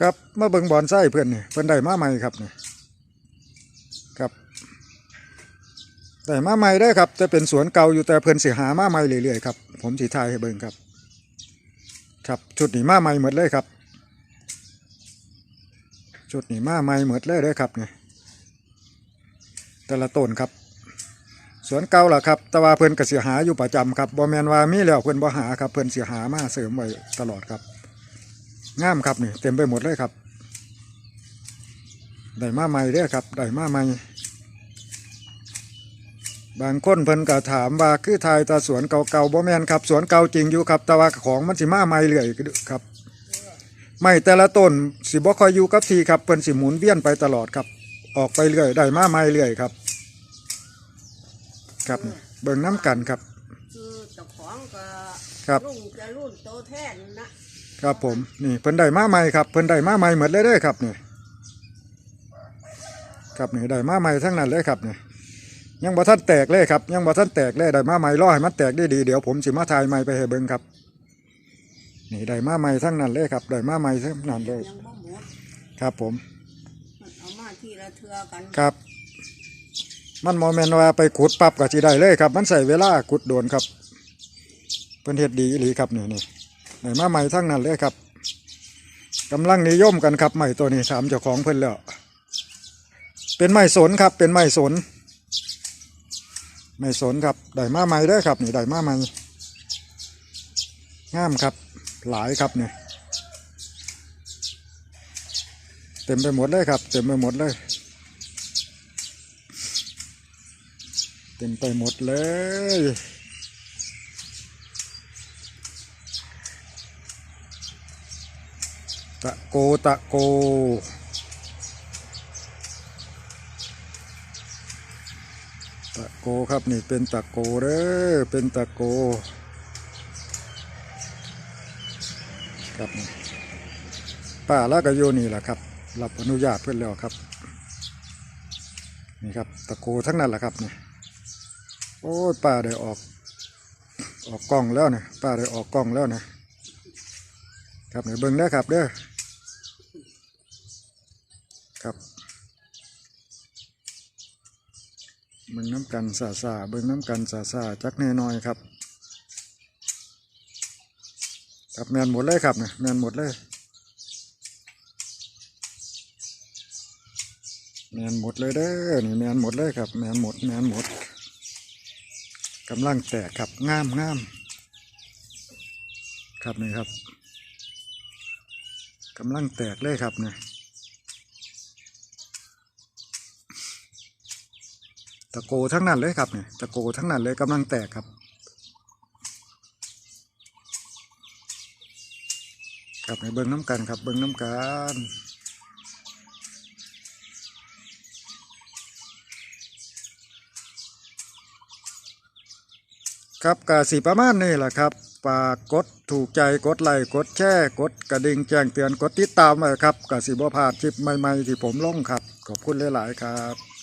ครับมาเบิ่งบอนไส้เพื่อนนี่เพิ่อนได้มาใหม่ครับนี่ครับได้มาใหม่ได้ครับ จะเป็นสวนเก่าอยู่แต่เพิ่อนเสิหามาใหม่เรื่อยๆครับผมสิทายให้เบิ่งครับ ครับชุดนี้มาใหม่หมดเลยครับชุดนี้มาใหม่หมดเลยเด้ครับนี่แต่ละต้นครับ สวนเก่าล่ะครับ แต่ว่าเพิ่อนก็สิหาอยู่ประจำครับบ่แมนว่ามีแล้วเพิ่นบ่หาครับเพิ่นสิหามาเสริมไว้ตลอดครับ งามครับนี่เต็มไปหมดเลยครับได้มาใหม่เด้อครับได้มาใหม่บางคนเพิ่นก็ถามว่าคือทายตาสวนเก่าๆบ่แม่นครับ สวนเก่าจริงอยู่ครับ แต่ว่าของมันสิมาใหม่เรื่อยครับไม่แต่ละต้นสิบ่ค่อยอยู่กับทีครับเพิ่นสิหมุนเวียนไปตลอดครับ ออกไปเรื่อยได้มาใหม่เรื่อยครับ ครับนี่เบิ่งน้ำกันครับคือเจ้าของก็ครับรุ่งจะรุ่นโตแท่นนะ ครับผมนี่เพิ่นได้มาใหม่ครับเพิ่นได้มาใหม่หมดเลยเด้อครับนี่ครับนี่ได้มาใหม่ทั้งนั้นเลยครับนี่ยังบ่ทันแตกเลยครับ ยังบ่ทันแตกเลยได้มาใหม่รอให้มันแตกได้ดีเดี๋ยวผมสิมาถ่ายใหม่ไปให้เบิ่งครับ นี่ได้มาใหม่ทั้งนั้นเลยครับได้มาใหม่ทั้งนั้นเลย ยังบ่หมดครับผม เอามาทีละเทือกันครับ มันโมเมนว่าไปขุดปรับก็สิได้เลยครับ มันใส่เวลาขุดโดนครับ เพิ่นเฮ็ดดีอีหลีครับนี่นี่ ได้มาใหม่ทั้งนั้นเลยครับกำลังนิยมกันครับใหม่ตัวนี้ถามเจ้าของเพิ่นแล้วเป็นไม้สนครับ เป็นไม้สนไม้สนครับได้มาใหม่เด้ครับนี่ได้มาใหม่งามครับ หลายครับเนี่ยเต็มไปหมดเลยครับ เต็มไปหมดเลย เต็มไปหมดเลยะโกตะโก ตะโกครับนี่เป็นตะโกเด้อเป็นตะโกครับนี่าล้วก็โยนี่แหละครับรับอนุญาตเพื่อนแล้วครับ นี่ครับตะโกทั้งนั้นแหละครับนี่โอ้ยป้าได้ออก ออกกล้องแล้วเนี่ยป้าได้ออกกล้องแล้วเนี่ยครับเนี่ยเบิ้งได้ครับเด้อ ครับเบิ้งน้ำกันสาสาเบิ้งน้ำกันสาสาจักแน่น้อยครับครับแมนหมดเลยครับเนี่ยแมนหมดเลยแมนหมดเลยเด้อนี่แมนหมดเลยครับแมนหมดแมนหมดกำลังแตกครับง่ามง่ามครับนี่ครับกำลังแตกเลยครับเนี่ย ตะโกทั้งนั้นเลยครับเนี่ยตะโกทั้งนั้นเลยกำลังแตกครับครับในเบิ้งน้ำกันครับเบิ้งน้ำกันครับกาสีประมาณนี้แหละครับฝากกดถูกใจกดไลค์กดแชร์กดกระดิ่งแจ้งเตือนกดติดตามไว้ครับกาสีบ่พลาดคลิปใหม่ๆที่ผมลงครับ ขอบคุณหลายๆครับ